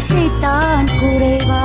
ஆசைத்தான் குறைவா?